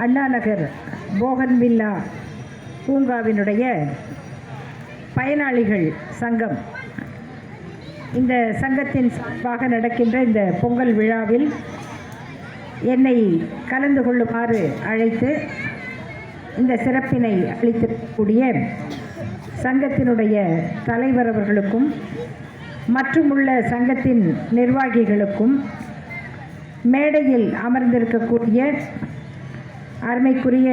அண்ணா நகர் போகன்வில்லா பூங்காவினுடைய பயனாளிகள் சங்கம். இந்த சங்கத்தின் சார்பாக நடக்கின்ற இந்த பொங்கல் விழாவில் என்னை கலந்து கொள்ளுமாறு அழைத்து இந்த சிறப்பினை அளித்திருக்கக்கூடிய சங்கத்தினுடைய தலைவர் அவர்களுக்கும் மற்றுமுள்ள சங்கத்தின் நிர்வாகிகளுக்கும் மேடையில் அமர்ந்திருக்கக்கூடிய அருமைக்குரிய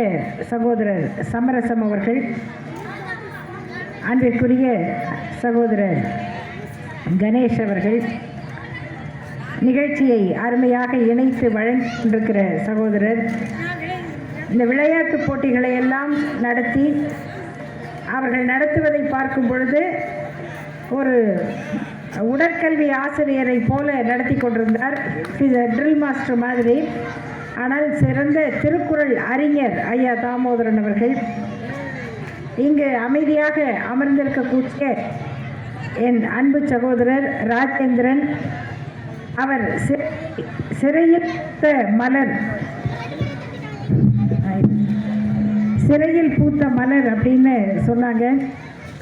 சகோதரர் சமரசம் அவர்கள் அன்பிற்குரிய சகோதரர் கணேஷ் அவர்கள் நிகழ்ச்சியை அருமையாக இணைத்து வழங்கிருக்கிற சகோதரர் இந்த விளையாட்டுப் போட்டிகளை எல்லாம் நடத்தி அவர்கள் நடத்துவதை பார்க்கும் பொழுது ஒரு உடற்கல்வி ஆசிரியரை போல நடத்தி கொண்டிருந்தார். ட்ரில் மாஸ்டர் மாதிரி. ஆனால் சிறந்த திருக்குறள் அறிஞர் ஐயா தாமோதரன் அவர்கள் இங்கு அமைதியாக அமர்ந்திருக்கக்கூடிய என் அன்பு சகோதரர் ராஜேந்திரன் அவர் சிறையிட்ட மலர் சிறையில் பூத்த மலர் அப்படின்னு சொன்னாங்க.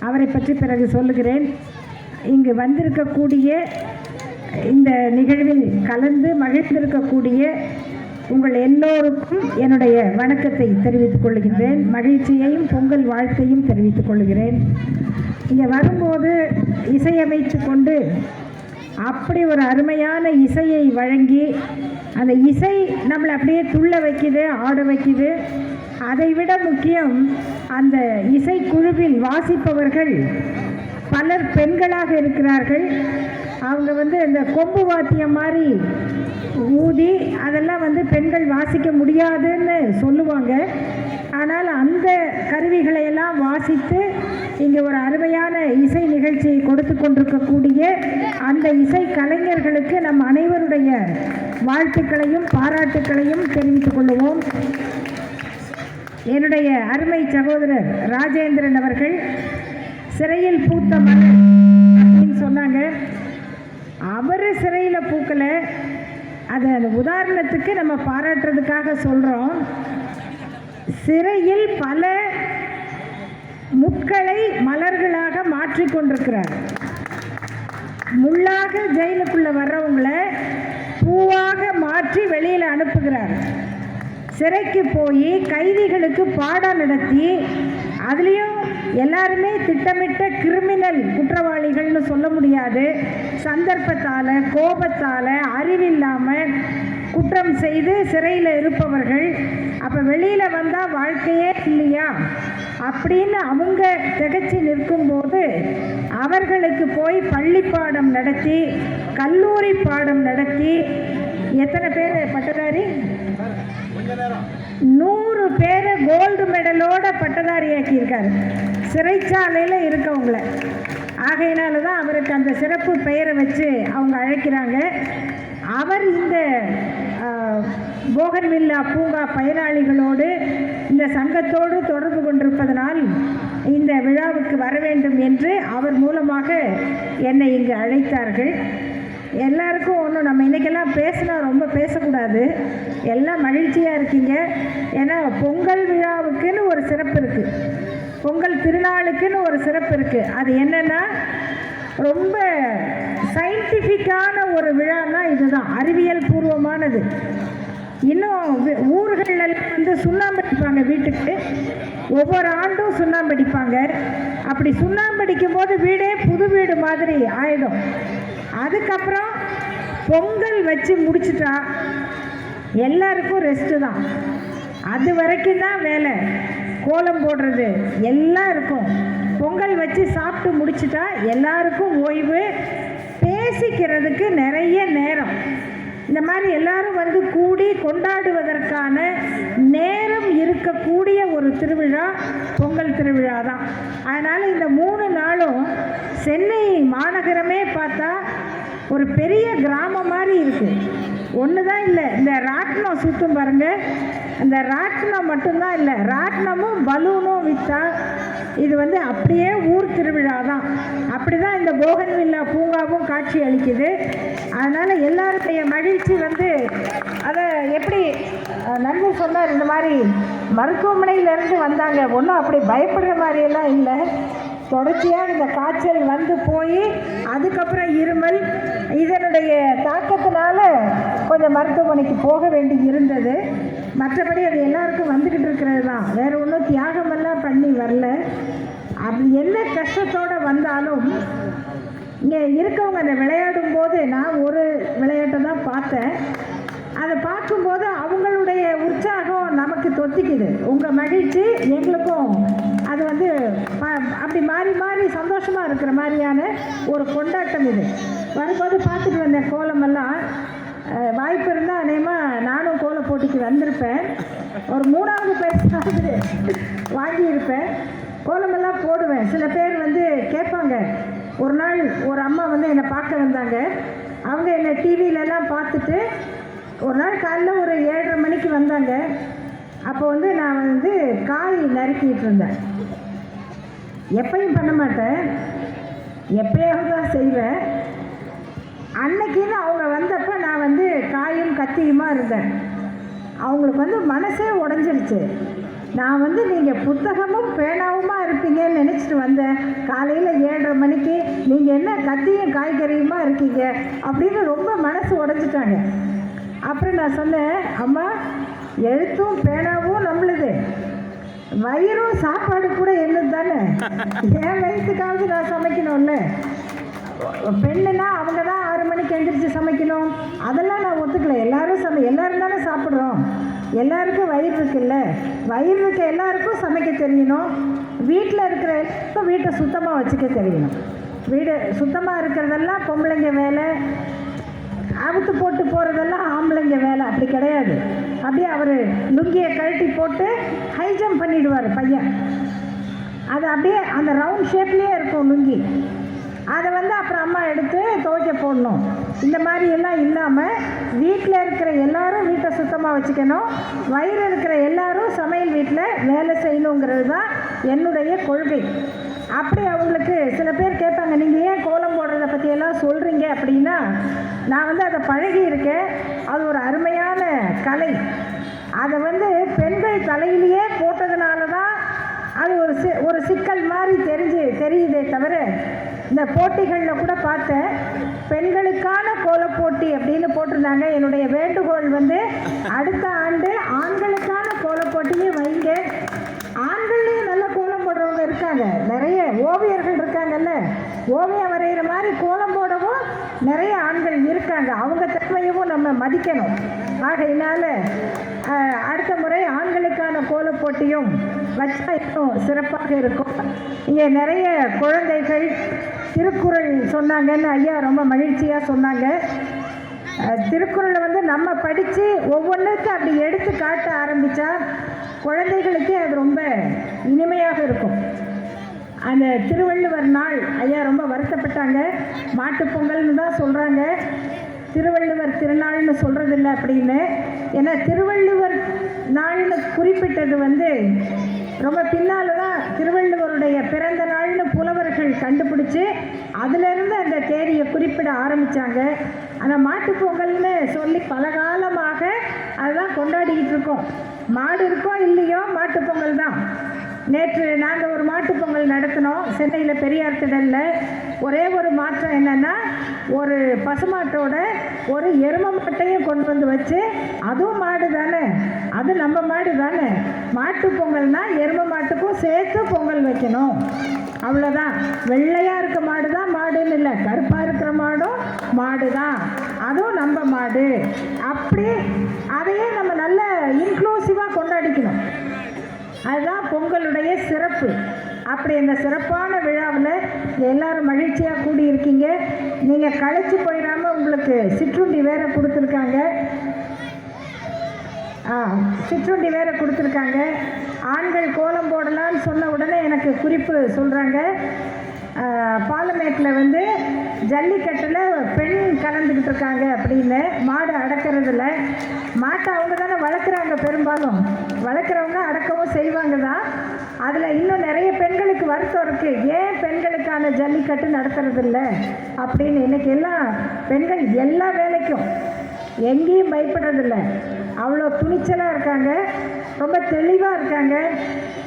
அவரை பற்றி பிறகு சொல்லுகிறேன். இங்கு வந்திருக்கக்கூடிய இந்த நிகழ்வில் கலந்து மகிழ்ந்திருக்கக்கூடிய உங்கள் எல்லோருக்கும் என்னுடைய வணக்கத்தை தெரிவித்துக் கொள்கிறேன் மகிழ்ச்சியையும் பொங்கல் வாழ்த்தையும் தெரிவித்துக் கொள்கிறேன். இங்கே வரும்போது இசையமைத்து கொண்டு அப்படி ஒரு அருமையான இசையை வழங்கி அந்த இசை நம்மளை அப்படியே துள்ள வைக்குது ஆட வைக்குது. அதை விட முக்கியம் அந்த இசைக்குழுவில் வாசிப்பவர்கள் பலர் பெண்களாக இருக்கிறார்கள். அவங்க வந்து இந்த கொம்பு வாத்தியம் மாதிரி ஊதி அதெல்லாம் வந்து பெண்கள் வாசிக்க முடியாதுன்னு சொல்லுவாங்க. ஆனால் அந்த கருவிகளை எல்லாம் வாசித்து இங்கே ஒரு அருமையான இசை நிகழ்ச்சியை கொடுத்து கொண்டிருக்கக்கூடிய அந்த இசை கலைஞர்களுக்கு நம் அனைவருடைய வாழ்த்துக்களையும் பாராட்டுக்களையும் தெரிவித்துக் கொள்வோம் என்னுடைய அருமை சகோதரர் ராஜேந்திரன் அவர்கள் சிறையில் பூத்த மலர் அப்படின்னு சொன்னாங்க. அவர் சிறையில் பூக்கலை. அது அந்த உதாரணத்துக்கு நம்ம பாராட்டுறதுக்காக சொல்கிறோம் சிறையில் பல முட்களை மலர்களாக மாற்றிக்கொண்டிருக்கிறார் முள்ளாக ஜெயிலுக்குள்ளே வர்றவங்கள பூவாக மாற்றி வெளியில் அனுப்புகிறார். சிறைக்கு போய் கைதிகளுக்கு பாடம் நடத்தி அதுலேயும் எல்லாருமே திட்டமிட்ட கிரிமினல் குற்றவாளிகள்னு சொல்ல முடியாது. சந்தர்ப்பத்தால் கோபத்தால் அறிவில்லாமல் குற்றம் செய்து சிறையில் இருப்பவர்கள் அப்போ வெளியில் வந்தால் வாழ்க்கையே இல்லையா? அப்படின்னு அவங்க திகச்சு நிற்கும்போது அவர்களுக்கு போய் பள்ளி பாடம் நடத்தி கல்லூரி பாடம் நடத்தி எத்தனை பேர் பட்டதாரி? நூறு பேர் கோல்டு மெடலோட பட்டதாரி ஆக்கியிருக்காரு சிறைச்சாலையில் இருக்கவங்கள. ஆகையினால தான் அவருக்கு அந்த சிறப்பு பெயரை வச்சு அவங்க அழைக்கிறாங்க. அவர் இந்த போகன்வில்லா பூங்கா பயனாளிகளோடு இந்த சங்கத்தோடு தொடர்பு கொண்டிருப்பதனால் இந்த விழாவுக்கு வர வேண்டும் என்று அவர் மூலமாக என்னை இங்கு அழைத்தார்கள். எல்லாருக்கும் ஒன்றும் நம்ம இன்றைக்கெல்லாம் பேசினா ரொம்ப பேசக்கூடாது. எல்லாம் மகிழ்ச்சியாக இருக்கீங்க. ஏன்னா பொங்கல் விழாவுக்குன்னு ஒரு சிறப்பு இருக்குது பொங்கல் திருநாளுக்குன்னு ஒரு சிறப்பு இருக்குது அது என்னென்னா ரொம்ப சயின்டிஃபிக்கான ஒரு விழான்னா இதுதான். அறிவியல் பூர்வமானது. இன்னும் வி- வந்து சுண்ணாம்பு அடிப்பாங்க வீட்டுக்கு. ஒவ்வொரு ஆண்டும் சுண்ணாம்பு அடிப்பாங்க. அப்படி சுண்ணாம்பு அடிக்கும் போது வீடே புது வீடு மாதிரி ஆயிடும். அதுக்கப்புறம் பொங்கல் வச்சு முடிச்சுட்டா எல்லாருக்கும் ரெஸ்ட்டு தான். அது வரைக்கும் தான் வேலை. கோலம் போடுறது எல்லாம் இருக்கும். பொங்கல் வச்சு சாப்பிட்டு முடிச்சிட்டா எல்லாருக்கும் ஓய்வு. பேசிக்கிறதுக்கு நிறைய நேரம். இந்த மாதிரி எல்லாரும் வந்து கூடி கொண்டாடுவதற்கான நேரம் இருக்கக்கூடிய ஒரு திருவிழா பொங்கல் திருவிழா தான் அதனால் இந்த மூணு நாளும் சென்னை மாநகரமே பார்த்தா ஒரு பெரிய கிராமம் மாதிரி இருக்குது ஒன்று தான் இல்லை. இந்த ராட்டினம் சுற்றும் பாருங்கள் அந்த ராட்டினம் மட்டும்தான் இல்லை. ராட்டினமும் பலூனும் விற்றா இது வந்து அப்படியே ஊர் திருவிழா தான் அப்படி தான் இந்த போகன்வில்லா பூங்காவும் காட்சி அளிக்குது. அதனால் எல்லாருடைய மகிழ்ச்சி வந்து அதை எப்படி நண்பர் சொன்னார் இந்த மாதிரி மருத்துவமனையிலேருந்து வந்தாங்க. ஒன்றும் அப்படி பயப்படுற மாதிரியெல்லாம் இல்லை. தொடர்ச்சியாக இந்த காய்ச்சல் வந்து போய் அதுக்கப்புறம் இருமல் இதனுடைய தாக்கத்தினால கொஞ்சம் மருத்துவமனைக்கு போக வேண்டி இருந்தது. மற்றபடி அது எல்லாருக்கும் வந்துக்கிட்டு இருக்கிறது தான். வேறு ஒன்றும் தியாகமெல்லாம் பண்ணி வரல. அப்படி என்ன கஷ்டத்தோடு வந்தாலும் இங்கே இருக்கவங்க அந்த விளையாடும் போது நான் ஒரு விளையாட்டை தான் பார்த்தேன். அதை பார்க்கும்போது அவங்களுடைய உற்சாகம் நமக்கு தொத்திக்குது. உங்கள் மகிழ்ச்சி எங்களுக்கும் அது வந்து அப்படி மாறி மாறி சந்தோஷமாக இருக்கிற மாதிரியான ஒரு கொண்டாட்டம் இது. வரும்போது பார்த்துட்டு வந்த கோலமெல்லாம் வாய்ப்பு இருந்தால் அநேகமாக நானும் கோல போட்டிக்கு வந்திருப்பேன். ஒரு மூணாவது பரிசாவது வாங்கியிருப்பேன். கோலமெல்லாம் போடுவேன். சில பேர் வந்து கேட்பாங்க. ஒரு நாள் ஒரு அம்மா வந்து என்னை பார்க்க வந்தாங்க. அவங்க என்னை டிவியிலலாம் பார்த்துட்டு ஒரு நாள் காலைல ஒரு ஏழரை மணிக்கு வந்தாங்க. அப்போ வந்து நான் வந்து காய் நறுக்கிட்டு இருந்தேன். எப்பயும் பண்ண மாட்டேன். எப்பயாவது தான் செய்வேன். அன்னைக்குன்னு அவங்க வந்தப்போ நான் வந்து காயும் கத்தியுமா இருந்தேன். அவங்களுக்கு வந்து மனசே உடஞ்சிருச்சு. நான் வந்து நீங்கள் புத்தகமும் பேனாவுமா இருப்பீங்கன்னு நினச்சிட்டு வந்தேன். காலையில் ஏழரை மணிக்கு நீங்கள் என்ன கத்தியும் காய்கறியுமா இருக்கீங்க? அப்படின்னு ரொம்ப மனசு உடஞ்சிட்டாங்க. அப்புறம் நான் சொன்னேன் அம்மா எழுத்தும் பேனாவும் நம்மளுது. வயிறும் சாப்பாடு கூட என்னது தானே? என் வயிற்றுக்காவது நான் சமைக்கணும்ல. பெண்ணுனா அவங்க தான் ஆறு எழுந்திரிச்சு எந்திரிச்சு சமைக்கணும். அதெல்லாம் நான் ஒத்துக்கல. எல்லாரும் சமை எல்லாரும் தானே சாப்பிட்றோம். எல்லாருக்கும் வயிறு இருக்குல்ல. வயிறு இருக்க எல்லாருக்கும் சமைக்க தெரியணும். வீட்டில் இருக்கிற இப்போ வீட்டை சுத்தமாக வச்சுக்க தெரியணும். வீடு சுத்தமாக இருக்கிறதெல்லாம் பொம்பளைங்க வேலை. அவுத்து போட்டு போகிறதெல்லாம் ஆம்பளைங்க வேலை. அப்படி கிடையாது. அப்படியே அவர் லுங்கியை கழட்டி போட்டு ஹை ஜம்ப் பண்ணிடுவார் பையன். அது அப்படியே அந்த ரவுண்ட் ஷேப்லேயே இருக்கும் லுங்கி. அதை வந்து அப்புறம் அம்மா எடுத்து துவைக்க போடணும். இந்த மாதிரி எல்லாம் இல்லாமல் வீட்டில் இருக்கிற எல்லாரும் வீட்டை சுத்தமாக வச்சுக்கணும். வயிறு இருக்கிற எல்லாரும் சமையல் வீட்டில் வேலை செய்யணுங்கிறது தான் என்னுடைய கொள்கை. அப்படி அவங்களுக்கு சில பேர் கேட்பாங்க நீங்கள் ஏன் கோலம் போடுறதை பற்றியெல்லாம் சொல்கிறீங்க அப்படின்னா நான் வந்து அதை பழகி இருக்கேன் அது ஒரு அருமையான கலை. அதை வந்து பெண்கள் தலையிலேயே போட்டதுனால தான் அது ஒரு சி ஒரு சிக்கல் மாதிரி தெரிஞ்சு தெரியுதே தவிர இந்த போட்டிகளில் கூட பார்த்தேன். பெண்களுக்கான கோலப்போட்டி அப்படின்னு போட்டிருந்தாங்க. என்னுடைய வேண்டுகோள் வந்து அடுத்த ஆண்டு ஆண்களுக்கான கோலப்போட்டியும் போட்டியே வைங்க. ஆண்கள்லேயும் நல்ல கோலம் போடுறவங்க இருக்காங்க. நிறைய ஓவியர்கள் இருக்காங்கல்ல. ஓவியம் வரைகிற மாதிரி கோலம் போடவும் நிறைய ஆண்கள் இருக்காங்க. அவங்க திறமையவும் நம்ம மதிக்கணும். ஆகையினால அடுத்த ஆண்களுக்கான கோலப் போட்டியும் வச்சா இன்னும் சிறப்பாக இருக்கும். இங்கே நிறைய குழந்தைகள் திருக்குறள் சொன்னாங்கன்னு ஐயா ரொம்ப மகிழ்ச்சியாக சொன்னாங்க. திருக்குறளை வந்து நம்ம படித்து ஒவ்வொன்றுக்கும் அப்படி எடுத்து காட்ட ஆரம்பித்தா குழந்தைகளுக்கே அது ரொம்ப இனிமையாக இருக்கும். அந்த திருவள்ளுவர் நாள் ஐயா ரொம்ப வருத்தப்பட்டாங்க. மாட்டுப்பொங்கல்னு தான் சொல்கிறாங்க திருவள்ளுவர் திருநாள்னு சொல்கிறதில்ல அப்படின்னு. ஏன்னா திருவள்ளுவர் நாள்னு குறிப்பிட்டது வந்து ரொம்ப பின்னால் தான் திருவள்ளுவருடைய பிறந்த நாள்னு புலவர்கள் கண்டுபிடிச்சி அதிலிருந்து அந்த தேதியை குறிப்பிட ஆரம்பித்தாங்க அந்த மாட்டுப்பொங்கல்னு சொல்லி பல காலமாக அதுதான் கொண்டாடிக்கிட்டு இருக்கோம். மாடு இருக்கோ இல்லையோ மாட்டுப் பொங்கல் தான். நேற்று நாங்கள் ஒரு மாட்டுப் பொங்கல் நடத்தினோம். சென்னையில் பெரியார் திடலில் ஒரே ஒரு மாற்றம் என்னென்னா ஒரு பசுமாட்டோட ஒரு எரும மாட்டையும் கொண்டு வந்து வச்சு அதுவும் மாடு தானே? அது நம்ம மாடு தானே? மாட்டு பொங்கல்னால் எரும மாட்டுக்கும் சேர்த்து பொங்கல் வைக்கணும். அவ்வளோதான் வெள்ளையாக இருக்க மாடு தான் மாடுன்னு இல்லை கருப்பாக இருக்கிற மாடும் மாடு தான். அதுவும் நம்ம மாடு. அப்படி அதையே நம்ம நல்ல இன்க்ளூசிவாக கொண்டாடிக்கணும். அதுதான் பொங்கலுடைய சிறப்பு. அப்படி அந்த சிறப்பான விழாவில் எல்லாரும் மகிழ்ச்சியாக கூடியிருக்கீங்க. நீங்கள் களைச்சி போயிடாமல் உங்களுக்கு சிற்றுண்டி வேற கொடுத்துருக்காங்க. ஆ சிற்றுண்டி வேற கொடுத்துருக்காங்க. ஆண்கள் கோலம் போடலான்னு சொன்ன உடனே எனக்கு குறிப்பு சொல்கிறாங்க பார்லமெண்ட்டில் வந்து ஜல்லிக்கட்டில் பெண் கலந்துக்கிட்டு இருக்காங்க அப்படின்னு மாடு அடக்கிறதுல. மாட்டை அவங்க தானே வளர்க்குறாங்க பெரும்பாலும். வளர்க்குறவங்க அடக்கவும் செய்வாங்க தான். அதில் இன்னும் நிறைய பெண்களுக்கு வருத்தம் இருக்குது ஏன் பெண்களுக்கான ஜல்லிக்கட்டு நடத்துறதில்ல? அப்படின்னு இன்னைக்கு எல்லாம் பெண்கள் எல்லா வேலைக்கும் எங்கேயும் பயப்படுறதில்ல. அவ்வளோ துணிச்சலாக இருக்காங்க. ரொம்ப தெளிவாக இருக்காங்க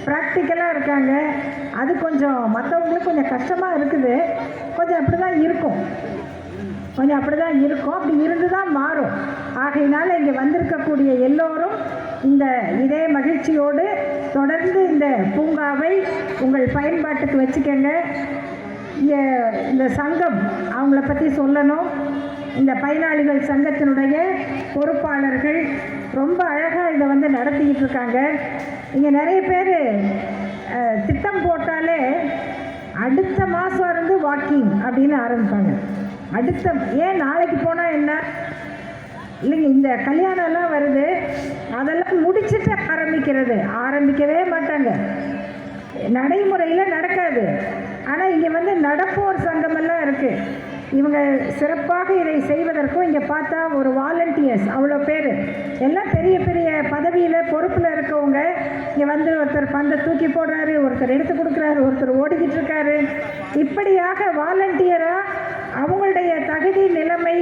ப்ராக்டிக்கலாக இருக்காங்க. அது கொஞ்சம் மற்றவங்களுக்கு கொஞ்சம் கஷ்டமாக இருக்குது. கொஞ்சம் அப்படி தான் இருக்கும். கொஞ்சம் அப்படி தான் இருக்கும். அப்படி இருந்து தான் மாறும். ஆகையினால இங்கே வந்திருக்கக்கூடிய எல்லோரும் இந்த இதே மகிழ்ச்சியோடு தொடர்ந்து இந்த பூங்காவை உங்கள் பயன்பாட்டுக்கு வச்சுக்கோங்க. இந்த சங்கம் அவங்கள பற்றி சொல்லணும். இந்த பயனாளிகள் சங்கத்தினுடைய பொறுப்பாளர்கள் ரொம்ப அழகாக இதை வந்து நடத்திக்கிட்டு இருக்காங்க. இங்கே நிறைய பேர் திட்டம் போட்டாலே அடுத்த மாதம் இருந்து வாக்கிங் அப்படின்னு ஆரம்பிப்பாங்க. அடுத்த ஏன் நாளைக்கு போனால் என்ன? இல்லைங்க இந்த கல்யாணம்லாம் வருது. அதெல்லாம் முடிச்சுட்டு ஆரம்பிக்கிறது. ஆரம்பிக்கவே மாட்டாங்க. நடைமுறையில் நடக்காது. ஆனால் இங்கே வந்து நடப்போர் சங்கமெல்லாம் இருக்குது இவங்க சிறப்பாக இதை செய்வதற்கும் இங்கே பார்த்தா ஒரு வாலண்டியர்ஸ் அவ்வளோ பேர். எல்லாம் பெரிய பெரிய பதவியில் பொறுப்பில் இருக்கவங்க. இங்கே வந்து ஒருத்தர் பந்தை தூக்கி போடுறாரு ஒருத்தர் எடுத்து கொடுக்குறாரு ஒருத்தர் ஓடிக்கிட்டு இருக்காரு. இப்படியாக வாலண்டியராக அவங்களுடைய தகுதி நிலைமை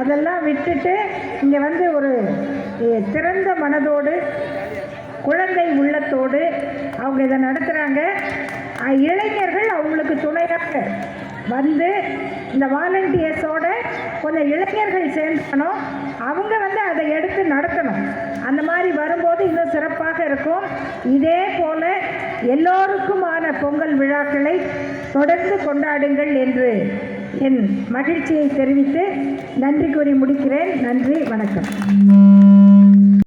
அதெல்லாம் விட்டுட்டு இங்கே வந்து ஒரு திறந்த மனதோடு குழந்தை உள்ளத்தோடு அவங்க இதை நடத்துகிறாங்க இளைஞர்கள் அவங்களுக்கு துணையாக வந்து இந்த வாலண்டியர்ஸோட கொஞ்சம் இளைஞர்கள் சேர்ந்துக்கணும். அவங்க வந்து அதை எடுத்து நடத்தணும். அந்த மாதிரி வரும்போது இன்னும் சிறப்பாக இருக்கும். இதே போல் எல்லோருக்குமான பொங்கல் விழாக்களை தொடர்ந்து கொண்டாடுங்கள் என்று என் மகிழ்ச்சியை தெரிவித்து நன்றி கூறி முடிக்கிறேன். நன்றி வணக்கம்.